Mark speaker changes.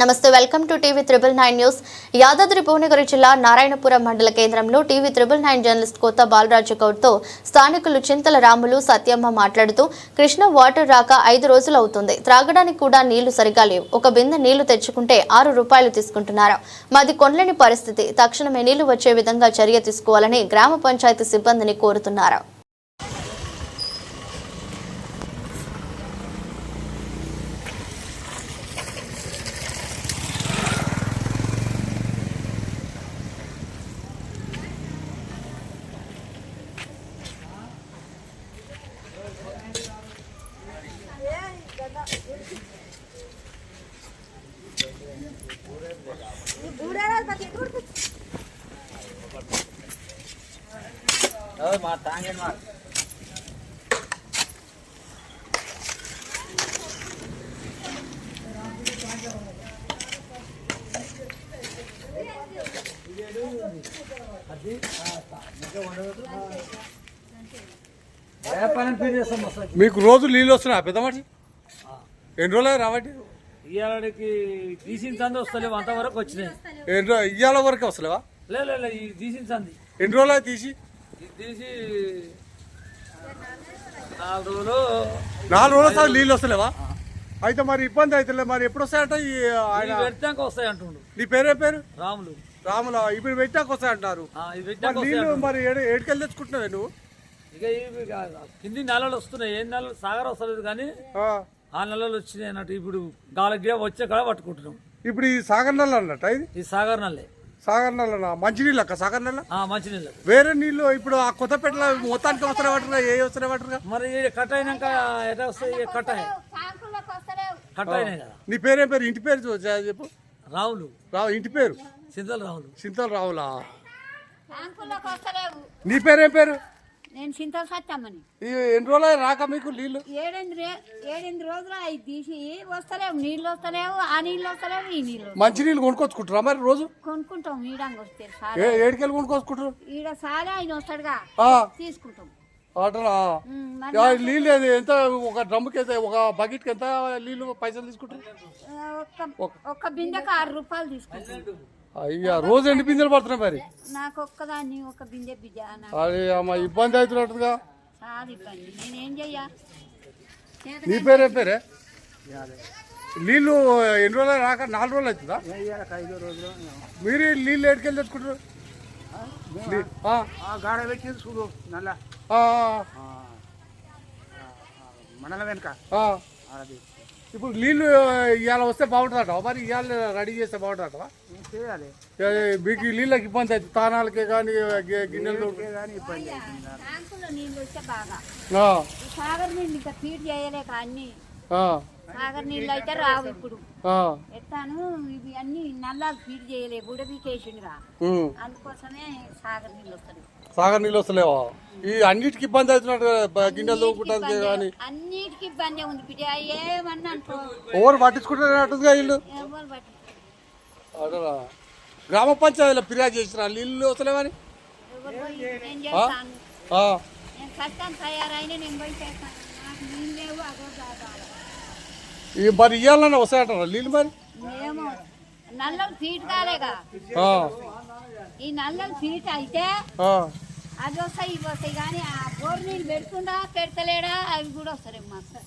Speaker 1: నమస్తే welcome to TV triple nine news. Yadadri Bhuvanagiri జిల్లా నారాయణపురం మండల కేంద్రంలో టీవీ త్రిబుల్ నైన్ జర్నలిస్ట్ కొత్త బాలరాజు గౌడ్తో స్థానికులు చింతల రాములు సత్యమ్మ మాట్లాడుతూ కృష్ణ వాటర్ రాక ఐదు రోజులు అవుతుంది. త్రాగడానికి కూడా నీళ్ళు సరిగా లేవు. ఒక బిందె నీళ్ళు తెచ్చుకుంటే ఆరు రూపాయలు తీసుకుంటున్నారు. మాది కొనలేని పరిస్థితి. తక్షణమే నీళ్ళు వచ్చే విధంగా చర్య తీసుకోవాలని గ్రామ పంచాయతీ సిబ్బందిని కోరుతున్నారు.
Speaker 2: మా మా
Speaker 3: మీకు రోజు నీళ్ళు వస్తున్నాయి? పెద్దమాటి ఎన్ని రోజులు రావట్టి?
Speaker 2: ఇవాళకి తీసిన సంది వస్తలేవు అంతవరకు వచ్చినాయి.
Speaker 3: ఎన్ని రోజులు ఇవాళ వరకు వస్తలేవా?
Speaker 2: లే లే, లే, ఈ తీసిన సంది.
Speaker 3: ఎన్ని రోజులు తీసి?
Speaker 2: ఇది తీసి నాలుగు రోజులు.
Speaker 3: నాలుగు రోజుల సార్ నీళ్ళు వస్తలేవా? అయితే మరి ఇబ్బంది అవుతుంది మరి ఎప్పుడు వస్తాయంట ఈ ఆయన?
Speaker 2: పెడితే వస్తాయి అంటుండు.
Speaker 3: నీ పేరే పేరు?
Speaker 2: రాములు.
Speaker 3: రాముల ఇప్పుడు పెట్టాక
Speaker 2: పెట్టాక వస్తాయి
Speaker 3: నీళ్ళు
Speaker 2: అంటుండు.
Speaker 3: మరి ఏడు ఏడుకెళ్ళి తెచ్చుకుంటున్నావే నువ్వు?
Speaker 2: ఇక కింది నెలలు వస్తున్నాయి ఏ నెలలు సాగర్ వస్తలేదు కానీ
Speaker 3: ఆ,
Speaker 2: నెలలు వచ్చినాయి అన్నట్టు ఇప్పుడు గాలకి వచ్చే కాడ పట్టుకుంటున్నాం.
Speaker 3: ఇప్పుడు ఈ సాగర్ నల్ల అన్నట్ట ఇది?
Speaker 2: ఈ సాగర్ నల్లే.
Speaker 3: సాగర్ నల్ల మంచినీళ్ళు అక్క సాగర్ నల్ల?
Speaker 2: ఆ మంచి నీళ్ళు
Speaker 3: వేరే నీళ్ళు ఇప్పుడు ఆ కొత్తపేటలో మొత్తానికి వస్తున్నాయి వాటరుగా ఏ వస్తున్నాయి వాటరుగా
Speaker 2: మరి కట్ అయినాక ఎట్లా వస్తాయి? కట్ అయ్యాయి కట్ అయినాయి కదా.
Speaker 3: నీ పేరేం పేరు? ఇంటి పేరు చెప్పు.
Speaker 2: రావులు.
Speaker 3: రా ఇంటి పేరు?
Speaker 2: చింతల రావులు.
Speaker 3: చింతలు రావులా? నీ పేరేం పేరు?
Speaker 4: నేను చింతలు సత్తామని.
Speaker 3: ఎన్ని రోజులు రాక మీకు నీళ్ళు?
Speaker 4: ఏడెనిమిది ఏడెనిమిది రోజులు అవి తీసి వస్తలేవు నీళ్ళు వస్తలేవు ఆ నీళ్ళు వస్తలేవు ఈ నీళ్ళు
Speaker 3: మంచి నీళ్ళు కొనుక్కొచ్చుకుంటారా మరి రోజు?
Speaker 4: కొనుక్కుంటాం ఈడంగా వస్తే
Speaker 3: ఏడుకెళ్ళి కొనుక్కొచ్చుకుంటారు?
Speaker 4: ఈడ సారే ఆయన వస్తాడుగా తీసుకుంటాం.
Speaker 3: అటనా నీళ్ళు ఎంత ఒక డ్రమ్కి ఎంత ఒక బకెట్కి ఎంత నీళ్ళు పైసలు తీసుకుంటారు?
Speaker 4: ఒక్క ఒక్క బిందెకి ఆరు రూపాయలు తీసుకుంటాం.
Speaker 3: అయ్యా రోజు ఎన్ని బిందెలు పడుతున్నాయి మరి?
Speaker 4: నాకు ఒక్కదాన్ని ఒక బిందె బిడ్డ
Speaker 3: అది అమ్మ ఇబ్బంది అవుతున్నట్టుగా.
Speaker 4: చాలా ఇబ్బంది. నేనేం చెయ్యా?
Speaker 3: నీ పేరేం పేరే? నీళ్ళు ఎన్ని రోజులు రాక నాలుగు రోజులు అవుతుందా? మీరు నీళ్ళు ఏడుకెళ్ళి తెచ్చుకుంటారు?
Speaker 5: గాడ పెట్టింది చూడు నల్ల.
Speaker 3: ఆ,
Speaker 5: మనల వెనక.
Speaker 3: ఆ.
Speaker 5: అది
Speaker 3: ఇప్పుడు నీళ్ళు ఇవాళ వస్తే బాగుంటుందట మరి ఇవాళ రెడీ చేస్తే బాగుంటుందట
Speaker 5: చేయాలి.
Speaker 3: మీకు నీళ్ళకి ఇబ్బంది అవుతుంది. తానాలకే కానీ గిన్నెలు
Speaker 4: సాగర్ నీళ్ళు ఇంకా ఫీడ్ చేయలేక అన్ని.
Speaker 3: ఆ,
Speaker 4: సాగర్ నీళ్ళు అయితే రావు ఇప్పుడు. ఎత్తాను ఇవి అన్ని నల్లాలు ఫీడ్ చేయలే బుడబీకేసిండ్రా. అందుకోసమే సాగర్ నీళ్ళు వస్తాయి
Speaker 3: సాగర్ నీళ్ళు వస్తలేవా? ఈ అన్నిటికి ఇబ్బంది అవుతున్నట్టు గిన్నెలు తోముకుంటానికి కానీ.
Speaker 4: అన్నిటికి ఇబ్బంది ఉంది బిడ్డ. ఏమన్నా
Speaker 3: ఎవరు పట్టించుకుంటున్నట్టుగా ఇల్లు గ్రామ పంచాయతీలో ఫిర్యాదు చేసిన నీళ్ళు వస్తలేవని మరి ఇవ్వాలన్నా వస్తాయంటారా నీళ్ళు మరి?
Speaker 4: నల్లలు ఫీట్ కాలేగా. ఈ నల్లలు ఫీట్ అయితే. అది వస్తాయి ఇవి వస్తాయి కానీ ఆ బోర్ నీళ్ళు పెడుతుండా పెడతలేడా అవి కూడా వస్తాయి మాకు.